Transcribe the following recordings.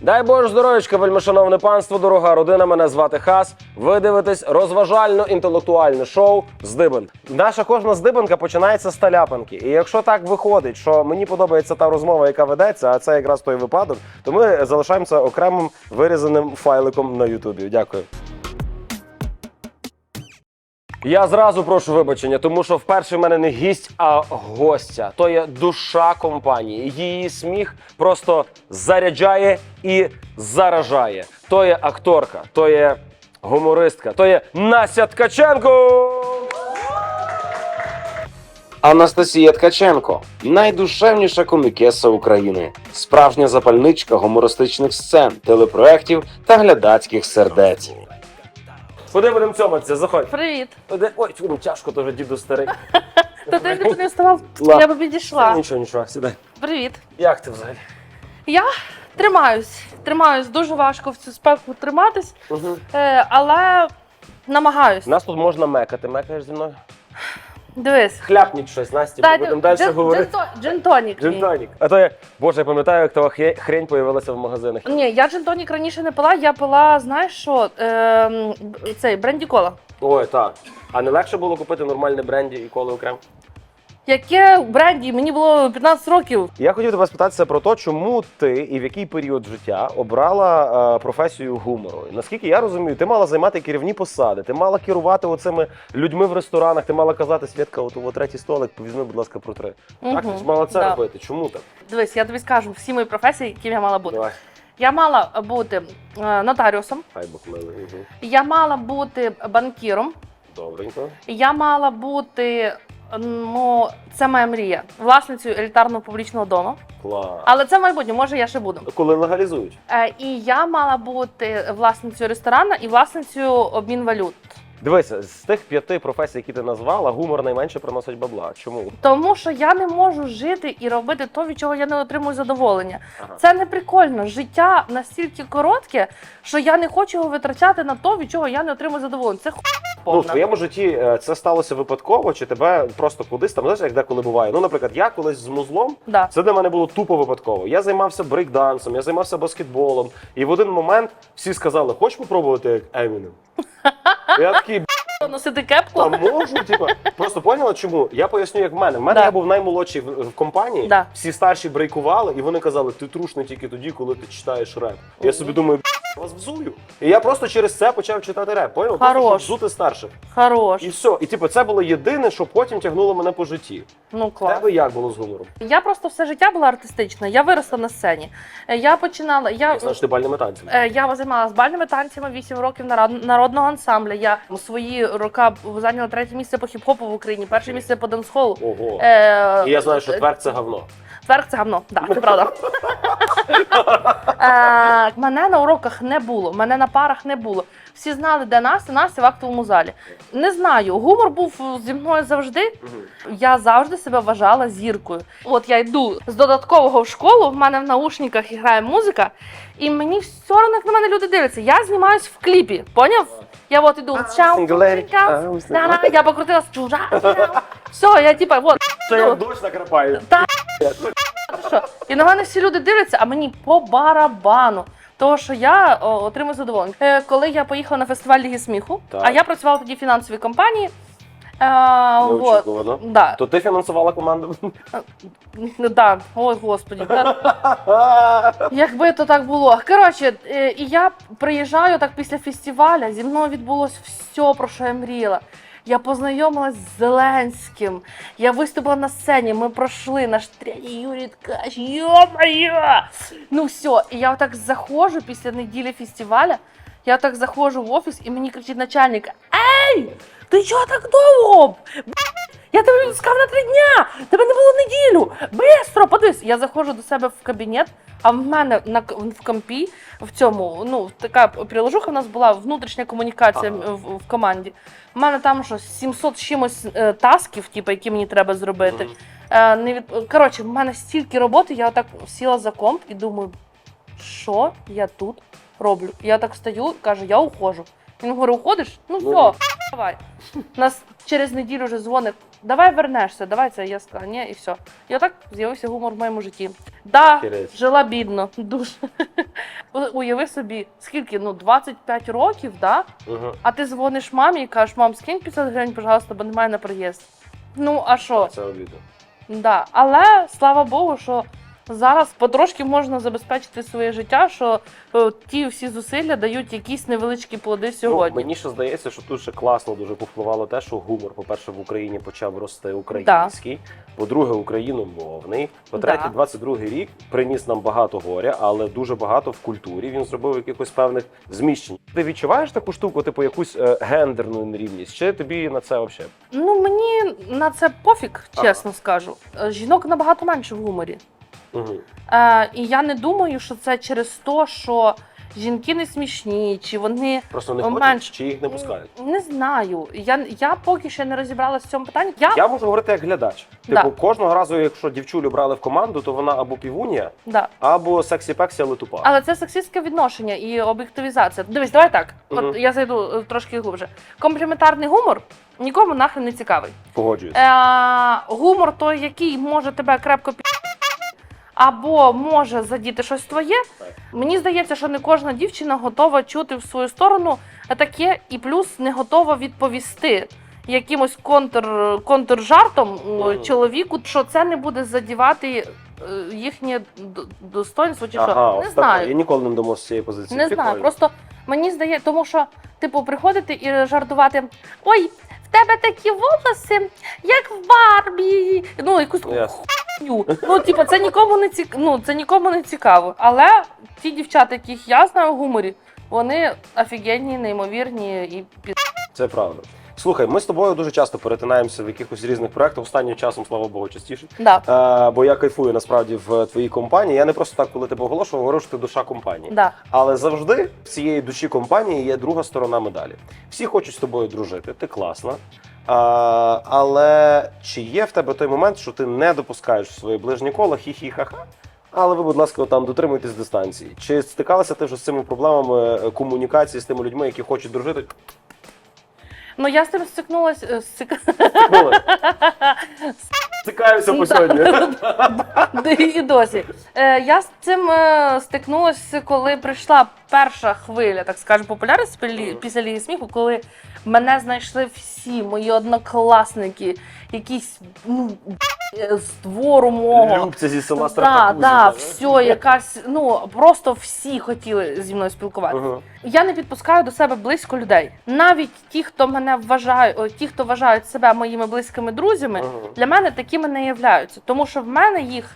Дай Боже здоров'ячка, вельмишановне панство, дорога родина. Мене звати Хас. Ви дивитесь розважально-інтелектуальне шоу Здибан. Наша кожна здибанка починається з таляпанки. І якщо так виходить, що мені подобається та розмова, яка ведеться, а це якраз той випадок, то ми залишаємося окремим вирізаним файликом на Ютубі. Дякую. Я зразу прошу вибачення, тому що вперше в мене не гість, а гостя. То є душа компанії. Її сміх просто заряджає і заражає. То є акторка, то є гумористка, то є Настя Ткаченко. Анастасія Ткаченко найдушевніша комікеса України, справжня запальничка гумористичних сцен, телепроєктів та глядацьких сердець. Куди будемо цьоматися? Заходь. Привіт. Куди- Ой, тьфу, тяжко дуже діду старий. Та ти б не вставав, Ладно. я би підійшла. Нічого, нічого, сідай. Привіт. Як ти взагалі? Я тримаюсь. Тримаюсь. Дуже важко в цю спеку триматись, е, але намагаюсь. Нас тут можна мекати. Мекаєш зі мною? Дивись. Хляпніть щось, Насті, ми будемо далі джин- говорити. джин-то- Джинтонік. А то я, боже, я пам'ятаю, як та хрень появилася в магазинах. Ні, я джин-тонік раніше не пила, я пила, знаєш що, ем, цей бренді кола. Ой, так. А не легше було купити нормальне бренді і коли окремо? Яке бренді? Мені було 15 років. Я хотів тебе спитатися про те, чому ти і в який період життя обрала е, професію гумору. Наскільки я розумію, ти мала займати керівні посади, ти мала керувати оцими людьми в ресторанах, ти мала казати Святка, от у третій столик, візьми, будь ласка, про три. Так, ти ж мала це да. робити. Чому так? Дивись, я тобі скажу всі мої професії, яким я мала бути. Давай. Я мала бути е, нотаріусом, Хай милий. Угу. я мала бути банкіром. Добренько. Я мала бути, ну, це моя мрія, власницею елітарного публічного дому. Клас. Але це майбутнє, може я ще буду. Коли легалізують? Е, і я мала бути власницею ресторану і власницею обмін валют. Дивися, з тих п'яти професій, які ти назвала, гумор найменше приносить бабла. Чому? Тому що я не можу жити і робити то, від чого я не отримую задоволення. Ага. Це не прикольно. Життя настільки коротке, що я не хочу його витрачати на то, від чого я не отримую задоволення. Це. Ну, в твоєму житті е, це сталося випадково, чи тебе просто кудись там, знаєш, як деколи буває. Ну, наприклад, я колись з музлом, Да. це для мене було тупо випадково. Я займався брейкдансом, я займався баскетболом, і в один момент всі сказали: хочеш попробувати як Емінем? Я такий, «Б**, Носити кепку. а можу, типу, просто поняла, чому? Я поясню, як в мене. В мене Да. я був наймолодший в, в компанії, Да. всі старші брейкували, і вони казали, ти трушний тільки тоді, коли ти читаєш реп. Я собі думаю, «Б**, вас взую. І я просто через це почав читати реп. Поняв? Просто, Хорош. щоб взути старших. Хорош. І все. І типу, це було єдине, що потім тягнуло мене по житті. Ну В клас. тебе як було з гумором? Я просто все життя була артистична. Я виросла на сцені. Е, Я починала. Я, Я знаю, ти бальними танцями. е, я займалася бальними танцями 8 років народ- народного ансамбля. Я у свої роки зайняла третє місце по хіп-хопу в Україні, перше місце по дансхолу. Ого. Е, І я знаю, що тверд це говно. Тверк це гавно, так, це правда. Е, мене на уроках не було, мене на парах не було. Всі знали, де Настя, Настя в актовому залі. Не знаю, гумор був зі мною завжди. Я завжди себе вважала зіркою. От я йду з додаткового в школу, в мене в наушниках грає музика, і мені все одно, як на мене люди дивляться. Я знімаюсь в кліпі, поняв? Я от іду, чау, я покрутилась, чужа, все, я типа, от, Це я дощ накрапаю. І на мене всі люди дивляться, а мені по барабану. Того, що я о, отримую задоволення. Е, коли я поїхала на фестиваль Ліги сміху, Так. а я працювала тоді в фінансовій компанії. Е, от, Неочікувано. да, То ти фінансувала команду? да, ой, господі. та- Якби то так було. Коротше, е, і я приїжджаю так після фестиваля. Зі мною відбулось все, про що я мріяла. Я познайомилась з Зеленським. Я виступила на сцені. Ми пройшли наш третій Юрій Ткач. Йо-моє! Ну все, і я отак заходжу після неділі фестиваля. Я так заходжу в офіс, і мені кричить начальник: Ей! Ти чого так довго? Я тебе відпускав на три дня! Тебе не було неділю! Бистро, подивись! Я заходжу до себе в кабінет, а в мене на в компі в цьому, ну, така приложуха в нас була внутрішня комунікація Ага. в, в команді. У мене там що 700 з чимось е, тасків, типу, які мені треба зробити. Е, не від... Коротше, в мене стільки роботи, я отак сіла за комп і думаю, що я тут роблю? Я так стою, каже, я уходжу. Він говорить, уходиш? Ну Ну, все, давай. Нас через неділю вже дзвонить давай вернешся, давай це. Я сказала, ні, і все. І отак з'явився гумор в моєму житті. Да, Хірець. жила бідно, дуже. Уяви собі, скільки, ну, 25 років, да? Угу. а ти дзвониш мамі і кажеш, мам, скинь 50 гривень, пожалуйста, бо немає на приїзд. Ну, а що? Це обідно. Да. Але слава Богу, що зараз потрошки можна забезпечити своє життя, що е, ті всі зусилля дають якісь невеличкі плоди Ну, сьогодні. мені ще здається, що тут ще класно дуже повпливало те, що гумор, по-перше, в Україні почав рости український, по-друге, україномовний. По-третє, Да. 22-й рік приніс нам багато горя, але дуже багато в культурі. Він зробив якихось певних зміщень. Ти відчуваєш таку штуку, типу якусь е, гендерну нерівність? Чи тобі на це взагалі? Ну мені на це пофіг, чесно скажу. Е, Жінок набагато менше в гуморі. Угу. Е, і я не думаю, що це через те, що жінки не смішні, чи вони Просто не О, хочуть, чи їх не пускають? не знаю. Я, я поки ще не розібралася в цьому питанні. Я, Я можу говорити як глядач. Да. Типу, кожного разу, якщо дівчулю брали в команду, то вона або півунія, да. або сексі-пексі, але тупа. Але це сексистське відношення і об'єктивізація. Дивись, давай так. Мгм. От я зайду е, трошки глибше. Компліментарний гумор нікому нахрен не цікавий. Погоджуюсь. Е, гумор той, який може тебе крепко пі... або може задіти щось твоє. Мені здається, що не кожна дівчина готова чути в свою сторону таке, і плюс не готова відповісти якимось контр, контржартом е, чоловіку, що це не буде задівати е, їхнє достоинство чи Ага, що. Не знаю. Я ніколи не думав з цієї позиції. Не знаю, просто мені здається, тому що, типу, приходити і жартувати: ой, в тебе такі волоси, як в Барбі. Ну, якусь Ясно. Хуйню. Ну, типу, це нікому не цік... ну, це нікому не цікаво. Але ті дівчата, яких я знаю в гуморі, вони офігенні, неймовірні і пі... Це правда. Слухай, ми з тобою дуже часто перетинаємося в якихось різних проєктах. Останнім часом, слава Богу, частіше. Да, Е, бо я кайфую насправді в твоїй компанії. Я не просто так, коли тебе оголошував, говорив, що ти душа компанії. да. Але завжди в цієї душі компанії є друга сторона медалі. Всі хочуть з тобою дружити, ти класна. А, але чи є в тебе той момент, що ти не допускаєш в своє ближнє коло хі-хі-ха-ха? Але ви, будь ласка, там дотримуйтесь дистанції. Чи стикалася ти вже з цими проблемами е, комунікації з тими людьми, які хочуть дружити? Ну я з цим стикнулася. е, стик- Стикаюся по сьогодні. І досі. Е, я з цим стикнулася, коли прийшла перша хвиля, так скажемо, популярності після Ліги сміху, коли мене знайшли всі мої однокласники, якісь ну, е, з двору мого. Любця зі села Да, Стартакузі. да, все, якась, ну просто всі хотіли зі мною спілкуватися. Угу. Я не підпускаю до себе близько людей. Навіть ті, хто мене вважає, о, ті, хто вважають себе моїми близькими друзями, Мгм. для мене такими не являються. Тому що в мене їх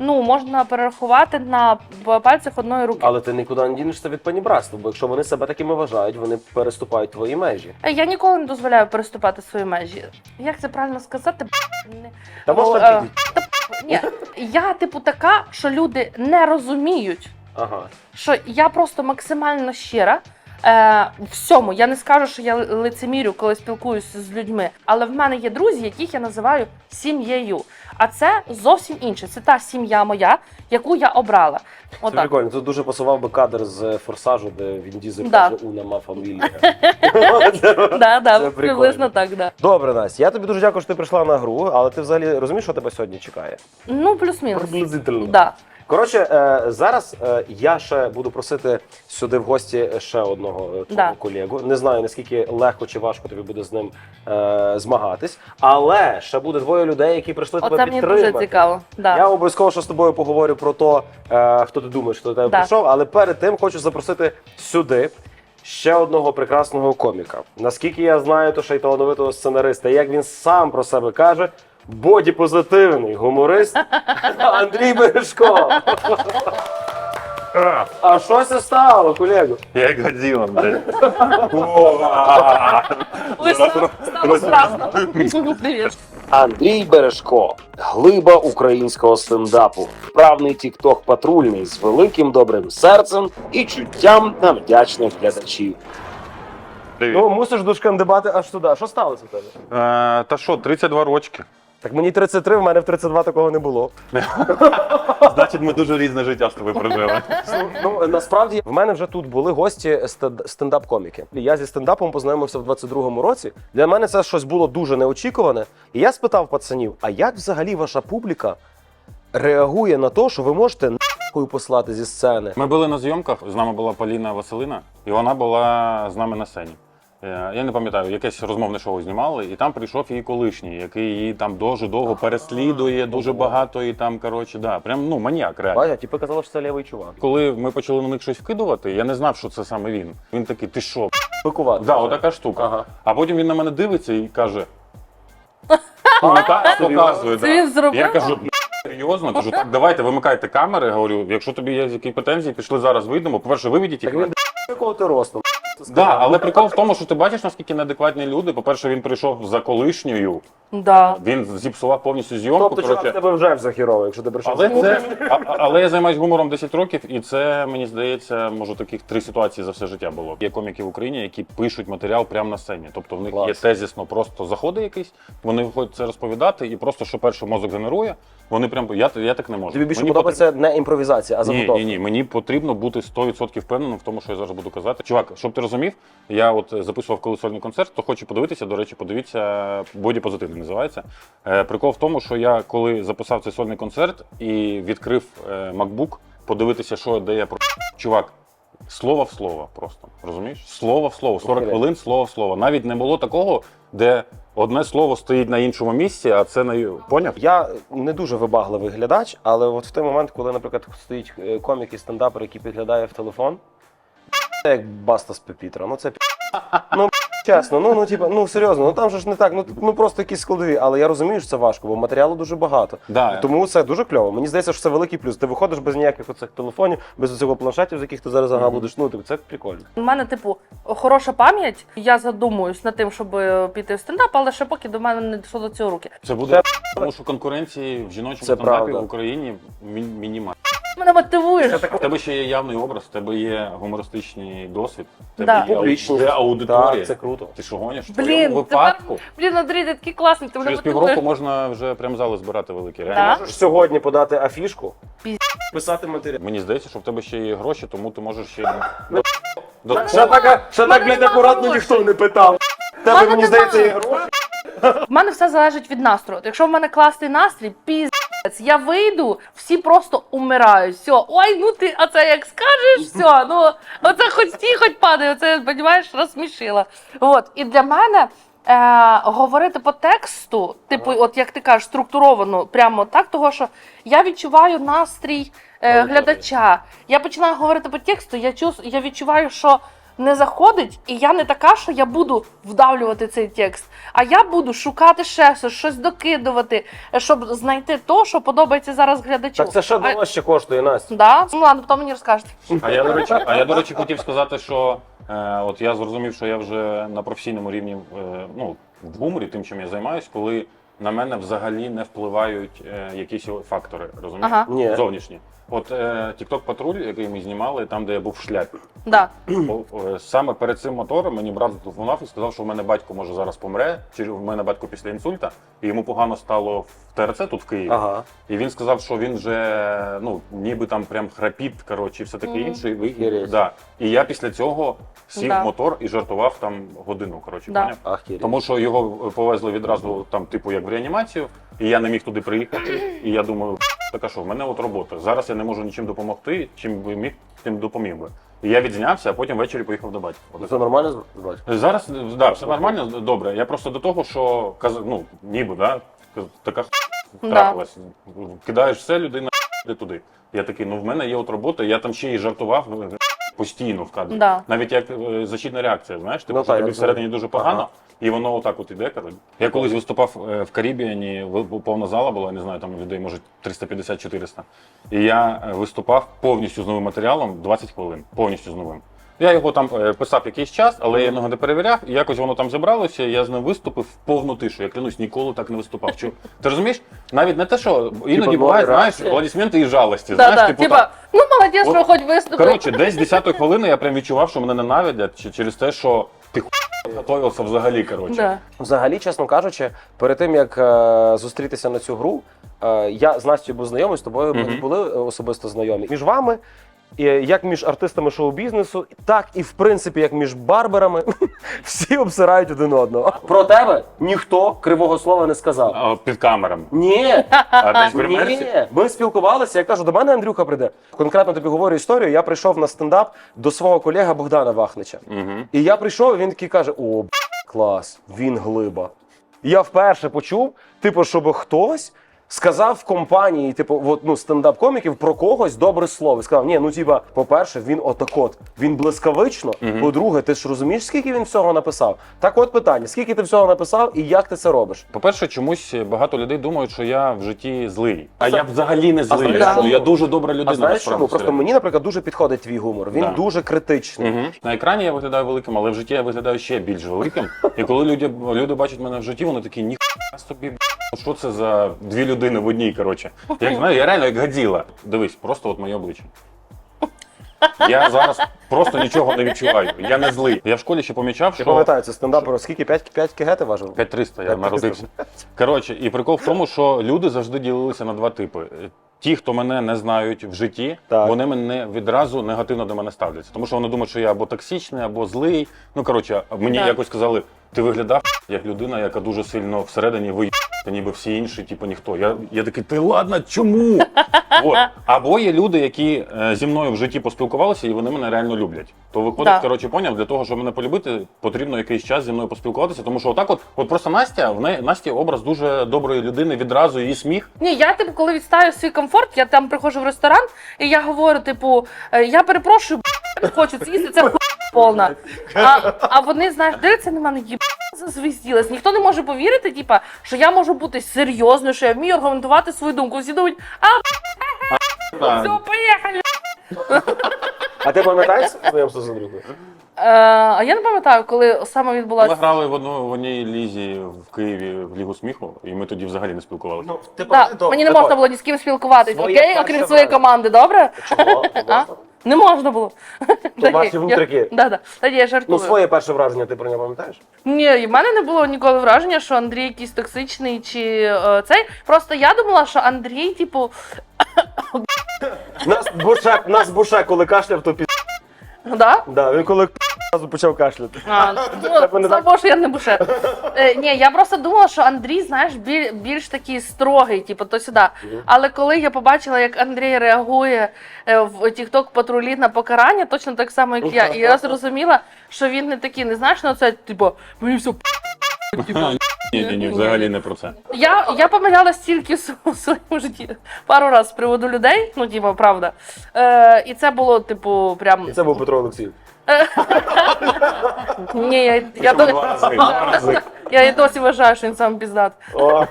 ну можна перерахувати на пальцях одної руки. Але ти нікуди не дінешся від панібратства, бо якщо вони себе такими вважають, вони переступають твої межі. Е, Я ніколи не дозволяю переступати свої межі. Як це правильно сказати? Та Ну, можна е, підійти. Ні, я типу така, що люди не розуміють, Ага. що я просто максимально щира. Е, всьому я не скажу, що я лицемірю, коли спілкуюся з людьми. Але в мене є друзі, яких я називаю сім'єю. А це зовсім інше. Це та сім'я моя, яку я обрала. Це Отак. прикольно. Тут дуже пасував би кадр з форсажу, де він Дізель Да. каже Уна ма фамілія. Да, приблизно так, да. Добре, Настя, я тобі дуже дякую, що ти прийшла на гру, але ти взагалі розумієш, що тебе сьогодні чекає? Ну, плюс-мінус. Приблизительно. Да. Коротше, е, зараз е, я ще буду просити сюди в гості ще одного е, твого Да. колегу. Не знаю наскільки легко чи важко тобі буде з ним е, змагатись, але ще буде двоє людей, які прийшли тебе Оце мені підтримати. дуже цікаво. Да. Я обов'язково ще з тобою поговорю про те, хто ти думаєш, хто до тебе Да. прийшов, але перед тим хочу запросити сюди. Ще одного прекрасного коміка. Наскільки я знаю, то ще й талановитого сценариста. Як він сам про себе каже, боді-позитивний гуморист Андрій Бережко. А, що це стало, колего? Я Годзилла, блядь. Ой, стало стало страшно. Привіт. Андрій Бережко, глиба українського стендапу, вправний тікток патрульний з великим добрим серцем і чуттям на вдячних глядачів. Привіт. Ну, мусиш дошкандибати аж туди. Що сталося в тебе? Е, Та що, 32 рочки. Так мені 33, в мене в 32 такого не було. Значить, ми дуже різне життя з тобою прожили. Ну насправді в мене вже тут були гості стендап-коміки. Я зі стендапом познайомився в 22-му році. Для мене це щось було дуже неочікуване. І я спитав пацанів: а як взагалі ваша публіка реагує на те, що ви можете нахуй послати зі сцени? Ми були на зйомках, з нами була Поліна Василина, і вона була з нами на сцені. Е, Я не пам'ятаю, якесь розмовне шоу знімали, і там прийшов її колишній, який її там дуже довго переслідує, дуже багато і там, коротше, да, прям ну маніяк реально. Бача, типу казали, що це лівий чувак. Коли ми почали на них щось вкидувати, я не знав, що це саме він. Він такий, ти що? Пикувати. Да, отака штука. Ага. А потім він на мене дивиться і каже: ну, так, показує. Це да. він зробив? Я кажу, серйозно, кажу, так, давайте вимикайте камери. Говорю, якщо тобі є які претензії, пішли зараз вийдемо. По-перше, виведіть їх. Так він якого ти ростом. Да, але прикол в тому, що ти бачиш, наскільки неадекватні люди. По-перше, він прийшов за колишньою, Да. він зіпсував повністю зйомку. Тобто, чувак, коротше. тебе вже захіровий, якщо ти прийшов. Але, це, а, а- але я займаюся гумором 10 років, і це мені здається, може таких три ситуації за все життя було. Є коміки в Україні, які пишуть матеріал прямо на сцені. Тобто в них Клас. є тезісно просто заходи якісь, вони виходять це розповідати, і просто що перше мозок генерує, вони прям я, я так не можу. Тобі більше Мені подобається не імпровізація, а ні, заготовка. ні, ні, мені потрібно бути 100% впевненим в тому, що я зараз буду казати. Чувак, щоб ти розумів, я от е, записував коли сольний концерт, хто хоче подивитися, до речі, подивіться боді позитивний називається. Е, прикол в тому, що я коли записав цей сольний концерт і відкрив е, MacBook, подивитися, що де я про чувак. Слово в слово просто розумієш? Слово в слово, 40 Охеренно. хвилин, слово в слово. Навіть не було такого, де одне слово стоїть на іншому місці, а це на поняв? Я не дуже вибагливий глядач, але от в той момент, коли, наприклад, стоїть е, комік і стендапер, який підглядає в телефон, це як баста з Пепітра. Ну це ну чесно, ну ну типа, ну серйозно, ну там же ж не так, ну ну просто якісь складові. Але я розумію, що це важко, бо матеріалу дуже багато. Да. Тому це дуже кльово. Мені здається, що це великий плюс. Ти виходиш без ніяких оцих телефонів, без цього планшетів, з яких ти зараз ага будеш. Ну типу, це прикольно. У мене, типу, хороша пам'ять. Я задумуюсь над тим, щоб е, піти в стендап, але ще поки до мене не дійшло до цього руки. Це буде тому, що конкуренції в жіночому Це стендапі правда. в Україні мі- мінімальна. Мене мотивуєш. В тебе ще є явний образ, в тебе є гумористичний досвід, в тебе Да. є Публічність. аудиторія. Так, це круто. Ти що гониш? В Блін, твоєму випадку Блін, Андрій, ти такий класний, ти мене через мотивуєш. півроку можна вже прям зали збирати великі. Да? Реально. Можеш сьогодні подати афішку, Піз- писати матеріал. Мені здається, що в тебе ще є гроші, тому ти можеш ще до, до, Ще так, ще Мене так, блядь, нема акуратно грошей. ніхто не питав. В Тебе, Мене мені здається, є гроші. В мене все залежить від настрою. От Якщо в мене класний настрій, піздець, я вийду, всі просто умирають. Все, ой, ну ти, а це як скажеш, все, ну оце хоч стій, хоч падає, оце, розумієш, розсмішила. От, і для мене. Е, говорити по тексту, типу, от як ти кажеш, структуровано, прямо так, того що я відчуваю настрій е, глядача. Я починаю говорити по тексту, я чувс, я відчуваю, що не заходить, і я не така, що я буду вдавлювати цей текст. А я буду шукати ще щось, щось докидувати, щоб знайти то, що подобається зараз глядачу. Так це ще А- дорожче коштує, Настя. Да? Ну ладно, потім мені розкажете. А я, до речі, а я, до речі, хотів сказати, що е, от я зрозумів, що я вже на професійному рівні е, ну, в гуморі, тим, чим я займаюсь, коли на мене взагалі не впливають е, якісь фактори, розумієш? Ага. Ні. Зовнішні. От е, TikTok патруль, який ми знімали, там, де я був в шляпі. Да. О, о, Саме перед цим мотором мені брат зателефонував і сказав, що в мене батько може зараз помре, чи в мене батько після інсульта, і йому погано стало в ТРЦ тут в Києві. Ага. І він сказав, що він вже ну ніби там прям храпіт, коротше, і все таке інше. І, ви- да. і я після цього сів Да. в мотор і жартував там годину. Коротше, Да. поняв? Ахірі. Тому що його повезли відразу там, типу, як в реанімацію, і я не міг туди приїхати. І я думаю, така що, в мене от робота. Зараз я не можу нічим допомогти, чим би міг, тим допоміг би. І я відзнявся, а потім ввечері поїхав до батька. Це нормально звати? Зараз да, все нормально, добре. Я просто до того, що каз- ну, ніби, да, така Да. трапилась. Кидаєш все, людина йде туди. Я такий, ну в мене є от робота, я там ще й жартував е, постійно в кадрі. Да. Навіть як е, защитна реакція, знаєш, типу, Ну, що так, тобі я всередині дуже погано, Ага. І воно отак от іде. коротше. Я колись виступав е, в Карібіані, ви- повна зала була, я не знаю, там людей може 350-400. І я е, виступав повністю з новим матеріалом 20 хвилин, повністю з новим. Я його там е, писав якийсь час, але я його не перевіряв, і якось воно там зібралося, і я з ним виступив в повну тишу. Я клянусь, ніколи так не виступав. Чу- Ти розумієш? Навіть не те, що іноді бувають, знаєш, реакція. аплодисменти і жалості. Да, знаєш, да. типу, Типа, ну молодець, От, що хоч виступив. Коротше, десь з 10 хвилини я прям відчував, що мене ненавидять чи- через те, що ху взагалі, коротше. Да. Взагалі, чесно кажучи, перед тим як е, зустрітися на цю гру, е, я з Настю був знайомий, з тобою ми були е, особисто знайомі. Між вами, як між артистами шоу-бізнесу, так і в принципі, як між барберами, всі обсирають один одного. Про тебе ніхто кривого слова не сказав. А, Під камерами. Ні, А десь ні, ми спілкувалися. Я кажу, до мене Андрюха прийде. Конкретно тобі говорю історію. Я прийшов на стендап до свого колега Богдана Вахнича. Угу. І я прийшов, і він такий каже: О, б**, клас, він глиба. Я вперше почув, типу, щоб хтось сказав в компанії, типу, от, ну, стендап-коміків про когось добре слово. Сказав, ні, ну типа, по-перше, він отак-от, він блискавично. По-друге, ти ж розумієш, скільки він всього написав? Так от питання: скільки ти всього написав і як ти це робиш? По-перше, чомусь багато людей думають, що я в житті злий. А я взагалі не злий. знаєш чому? я дуже добра людина. А знаєш насправді, чому? Просто мені, наприклад, дуже підходить твій гумор. Він Да. дуже критичний. Мгм. На екрані я виглядаю великим, але в житті я виглядаю ще більш великим. І коли люди, люди бачать мене в житті, вони такі, ніхуя собі, б**, що це за дві людини в одній, коротше. Як знаю, я реально як гаділа. Дивись, просто от моє обличчя. Я зараз просто нічого не відчуваю. Я не злий. Я в школі ще помічав, Я що пам'ятаю, це стендап, скільки 5, 5 кг ти важив? 5300 я 5300. народився. Коротше, і прикол в тому, що люди завжди ділилися на два типи. Ті, хто мене не знають в житті, Так. вони мене відразу негативно до мене ставляться. Тому що вони думають, що я або токсичний, або злий. Ну коротше, мені Так. якось сказали, ти виглядав як людина, яка дуже сильно всередині виїб, ніби всі інші, типу ніхто. Я, я такий, ти ладно, чому? От. Або є люди, які е, зі мною в житті поспілкувалися, і вони мене реально люблять. То виходить, Так. коротше, поняв, для того, щоб мене полюбити, потрібно якийсь час зі мною поспілкуватися. Тому що отак, от, от просто Настя, в неї Насті образ дуже доброї людини, відразу її сміх. Ні, я типу, коли відстаю свій комфорт, я там приходжу в ресторан, і я говорю, типу, е, я перепрошую, б**, хочу з'їсти, це повна. А, а вони, знаєш, дивляться на мене, їб зазвізділась. Ніхто не може повірити, типа, що я можу бути серйозною, що я вмію аргументувати свою думку. Всі думають, а все, поїхали. А ти пам'ятаєш знайомство з Андрюхою? Е, а я не пам'ятаю, коли саме Ми відбулася. грали в одну в одній лізі в Києві в Лігу сміху, і ми тоді взагалі не спілкувалися. Ну, ти Да, мені не можна було ні з ким спілкуватись, Своє окей, перше окрім своєї враження. команди, добре? Чого? А? Не можна було. Та ваші внутрики. я- Да, да. Та ні, я жартую. Ну, своє перше враження ти про нього пам'ятаєш? Ні, в мене не було ніколи враження, що Андрій якийсь токсичний чи е, цей. Просто я думала, що Андрій, типу, Нас Буше, нас Буше, коли кашляв, то пі... ну да? Да, він коли одразу почав кашляти. А, Тебе ну, слава так? Богу, що я не буше. Е, ні, я просто думала, що Андрій, знаєш, біль, більш такий строгий, типу, то сюди. Але коли я побачила, як Андрій реагує е, в TikTok патрулі на покарання, точно так само, як я. І я зрозуміла, що він не такий, не знаєш, ну це, типу, мені все Ні, ні, ні, взагалі не про це. Я, я помилялась тільки в св- своєму житті пару разів з приводу людей, ну, типу, правда. Е, і це було, типу, прям. І це був Петро Олексійович. Ні, я, я, до... Два рази, два рази. я і досі вважаю, що він сам піздат. О.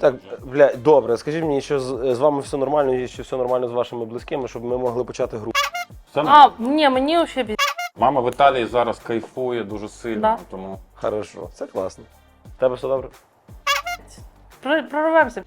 Так, бля, добре, скажіть мені, що з, з вами все нормально і що все нормально з вашими близькими, щоб ми могли почати гру. А, ні, мені ще піз... Мама в Італії зараз кайфує дуже сильно, Да. тому Хорошо, це класно. Тебе все добре? Про- Прорвемося.